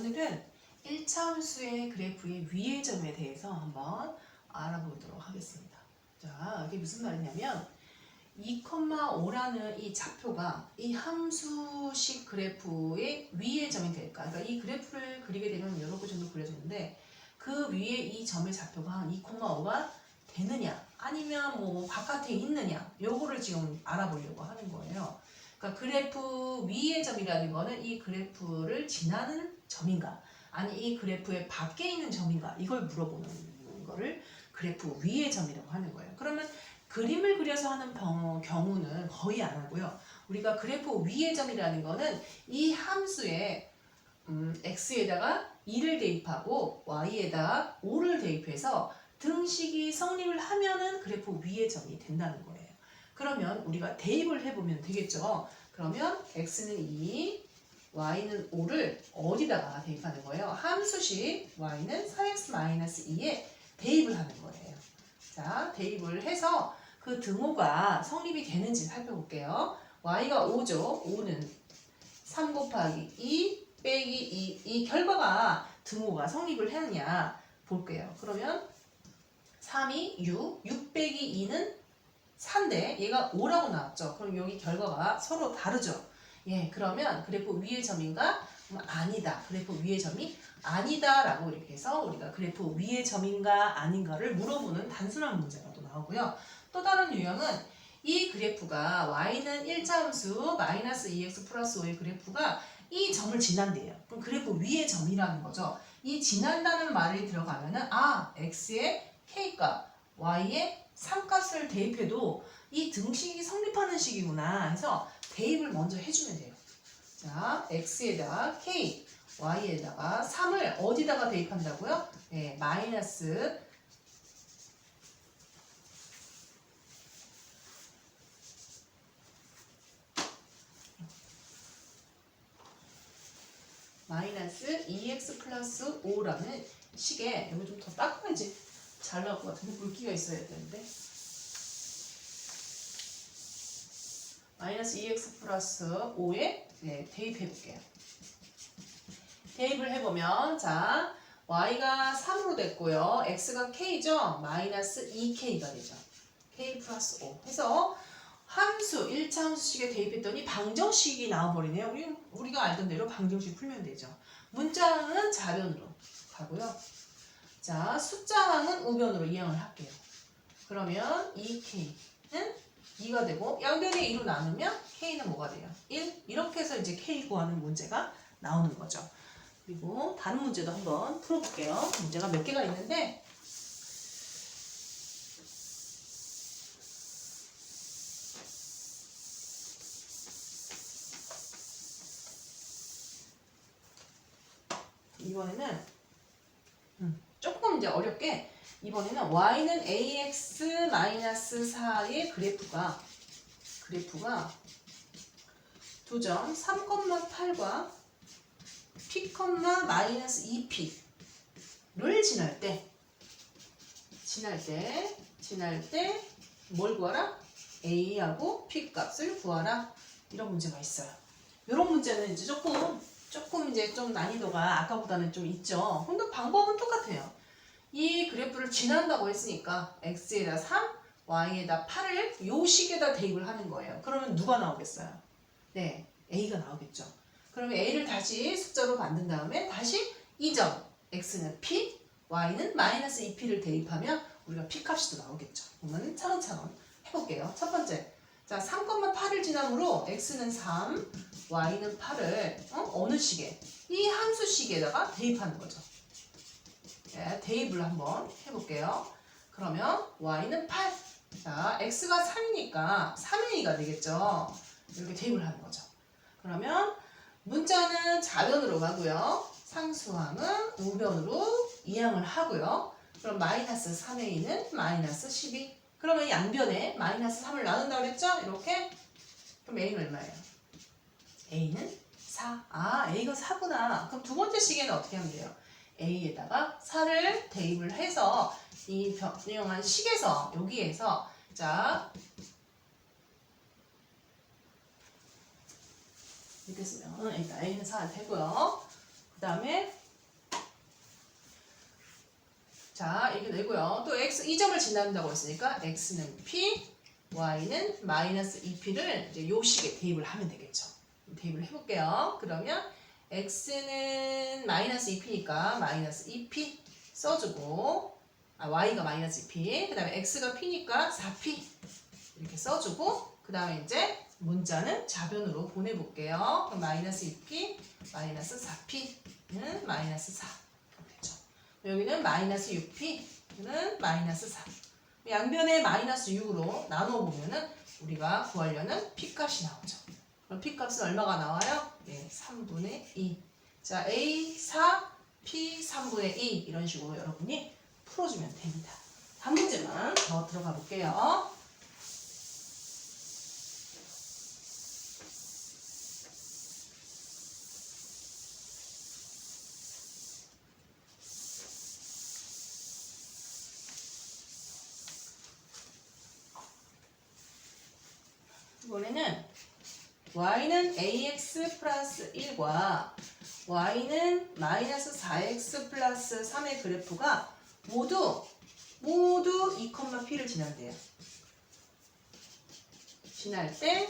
오늘은 1차함수의 그래프의 위의 점에 대해서 한번 알아보도록 하겠습니다. 자, 이게 무슨 말이냐면 2,5라는 이 좌표가 이 함수식 그래프의 위의 점이 될까? 그러니까 이 그래프를 그리게 되면 이렇게 정도 그려지는데 그 위에 이 점의 좌표가 한 2,5가 되느냐 아니면 뭐 바깥에 있느냐 요거를 지금 알아보려고 하는 거예요. 그러니까 그래프 위의 점이라는 거는 이 그래프를 지나는 점인가 아니 이 그래프의 밖에 있는 점인가 이걸 물어보는 거를 그래프 위의 점이라고 하는 거예요. 그러면 그림을 그려서 하는 병- 경우는 거의 안 하고요. 우리가 그래프 위의 점이라는 거는 이 함수에 음, x에다가 2를 대입하고 y에다가 5를 대입해서 등식이 성립을 하면은 그래프 위의 점이 된다는 거예요. 그러면 우리가 대입을 해보면 되겠죠. 그러면 x는 2, y는 5를 어디다가 대입하는 거예요? 함수식 y는 4x-2에 대입을 하는 거예요. 자, 대입을 해서 그 등호가 성립이 되는지 살펴볼게요. y가 5죠. 5는 3 곱하기 2 빼기 2. 이 결과가 등호가 성립을 했느냐 볼게요. 그러면 3이 6, 6 빼기 2는 4인데 얘가 5라고 나왔죠. 그럼 여기 결과가 서로 다르죠. 예, 그러면 그래프 위의 점인가? 음, 아니다. 그래프 위의 점이 아니다라고 이렇게 해서 우리가 그래프 위의 점인가 아닌가를 물어보는 단순한 문제가 또 나오고요. 또 다른 유형은 이 그래프가 y는 1차함수 마이너스 2x 플러스 5의 그래프가 이 점을 지난대요. 그럼 그래프 위의 점이라는 거죠. 이 지난다는 말이 들어가면은 아 x의 k값, y의 3값을 대입해도 이 등식이 성립하는 식이구나 해서 대입을 먼저 해주면 돼요. 자, x에다가 k, y에다가 3을 어디다가 대입한다고요? 네, 마이너스 마이너스 2x 플러스 5라는 식에 이거 좀더 닦아야지 잘 나올 것 같은데 물기가 있어야 되는데 마이너스 2x 플러스 5에 네, 대입해 볼게요. 대입을 해보면 자 y가 3으로 됐고요. x가 k죠. 마이너스 2k가 되죠. k 플러스 5 해서 함수 1차 함수식에 대입했더니 방정식이 나와버리네요. 우리, 우리가 알던 대로 방정식 풀면 되죠. 문자항은 좌변으로 가고요. 자 숫자항은 우변으로 이항을 할게요. 그러면 2k는 2가 되고 양변이 2로 나누면 k는 뭐가 돼요? 1 이렇게 해서 이제 k 구하는 문제가 나오는 거죠. 그리고 다른 문제도 한번 풀어볼게요. 문제가 몇 개가 있는데 이번에는 음, 조금 이제 어렵게 이번에는 y는 ax-4의 그래프가 그래프가 두 점 3,8과 p, 마이너스 2p를 지날 때 지날 때 지날 때 뭘 구하라? a하고 p 값을 구하라 이런 문제가 있어요. 이런 문제는 이제 조금 조금 이제 좀 난이도가 아까보다는 좀 있죠. 근데 방법은 똑같아요. 이 그래프를 지난다고 했으니까 x에다 3, y에다 8을 요 식에다 대입을 하는 거예요. 그러면 누가 나오겠어요? 네, a가 나오겠죠. 그러면 a를 다시 숫자로 만든 다음에 다시 이점 x는 p, y는 마이너스 2p를 대입하면 우리가 p 값이 또 나오겠죠. 그러면 차근차근 해볼게요. 첫 번째, 자 3,8을 지남으로 x는 3, y는 8을 어? 느 식에? 이 함수 식에다가 대입하는 거죠. 네, 대입을 한번 해볼게요. 그러면 y는 8. 자, x가 3이니까 3의 2가 되겠죠. 이렇게 대입을 하는 거죠. 그러면 문자는 좌변으로 가고요. 상수항은 우변으로 이항을 하고요. 그럼 마이너스 3의 2는 마이너스 12. 그러면 양변에 마이너스 3을 나눈다고 그랬죠? 이렇게. 그럼 a는 얼마예요? a는 4. 아, a가 4구나. 그럼 두 번째 시계는 어떻게 하면 돼요? A에다가 4를 대입을 해서 이 변형한 식에서 여기에서 자 이렇게 쓰면 일단 a는 4가 되고요. 그 다음에 자 이렇게 되고요. 또 x 이 점을 지난다고 했으니까 x는 p, y는 마이너스 2p를 이제 요 식에 대입을 하면 되겠죠. 대입을 해볼게요. 그러면 x는 마이너스 2p니까 마이너스 2p 써주고 아 y가 마이너스 2p 그 다음에 x가 p니까 4p 이렇게 써주고 그 다음에 이제 문자는 자변으로 보내볼게요. 그럼 마이너스 2p 마이너스 4p는 마이너스 4 이렇게 되죠. 여기는 마이너스 6p는 마이너스 4 양변에 마이너스 6으로 나눠보면은 우리가 구하려는 p값이 나오죠. 그럼 p값은 얼마가 나와요? 예, 3분의 2. 자, a 4, p 3분의 2 이런 식으로 여러분이 풀어주면 됩니다. 한 문제만 더 들어가 볼게요. 이번에는 y는 ax 플러스 1과 y는 마이너스 4x 플러스 3의 그래프가 모두 모두 2,p를 지난대요. 지날 때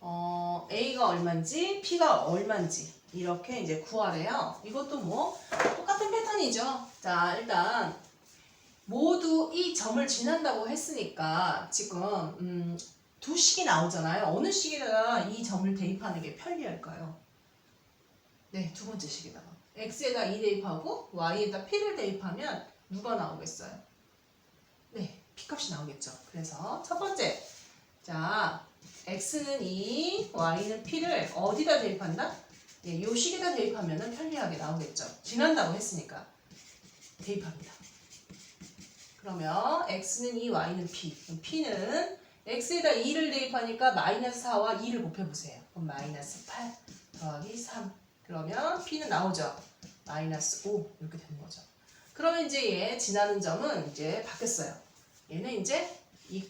어, a가 얼마인지 p가 얼마인지 이렇게 이제 구하래요. 이것도 뭐 똑같은 패턴이죠. 자 일단 모두 이 점을 지난다고 했으니까 지금 음, 두 식이 나오잖아요. 어느 식에다가 이 점을 대입하는 게 편리할까요? 네, 두 번째 식에다가 x에다 2 대입하고 y에다 p를 대입하면 누가 나오겠어요? 네, p값이 나오겠죠. 그래서 첫 번째, 자, x는 2, y는 p를 어디다 대입한다? 네, 요 식에다 대입하면 편리하게 나오겠죠. 지난다고 했으니까 대입합니다. 그러면 x는 2, y는 p. p는 x에다 2를 대입하니까 마이너스 4와 2를 곱해보세요. 그럼 마이너스 8 더하기 3. 그러면 p는 나오죠. 마이너스 5 이렇게 되는 거죠. 그러면 이제 얘 지나는 점은 이제 바뀌었어요. 얘는 이제 2,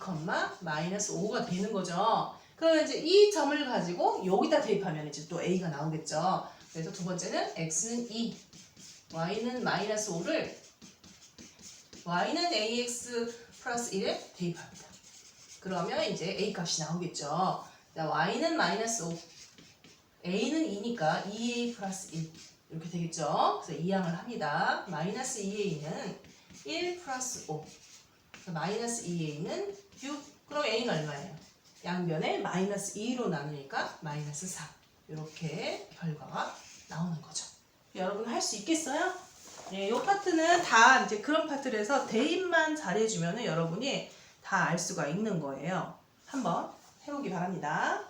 마이너스 5가 되는 거죠. 그러면 이제 이 점을 가지고 여기다 대입하면 이제 또 a가 나오겠죠. 그래서 두 번째는 x는 2, y는 마이너스 5를 y는 ax 플러스 1에 대입합니다. 그러면 이제 a 값이 나오겠죠. 자, y는 마이너스 5, a는 2니까 2a 플러스 1 이렇게 되겠죠. 그래서 이항을 합니다. 마이너스 2a는 1 플러스 5 그래서 마이너스 2a는 6 그럼 a는 얼마예요? 양변에 마이너스 2로 나누니까 마이너스 4 이렇게 결과가 나오는 거죠. 여러분 할 수 있겠어요? 네, 이 파트는 다 이제 그런 파트라서 대입만 잘해주면 여러분이 다 알 수가 있는 거예요. 한번 해보기 바랍니다.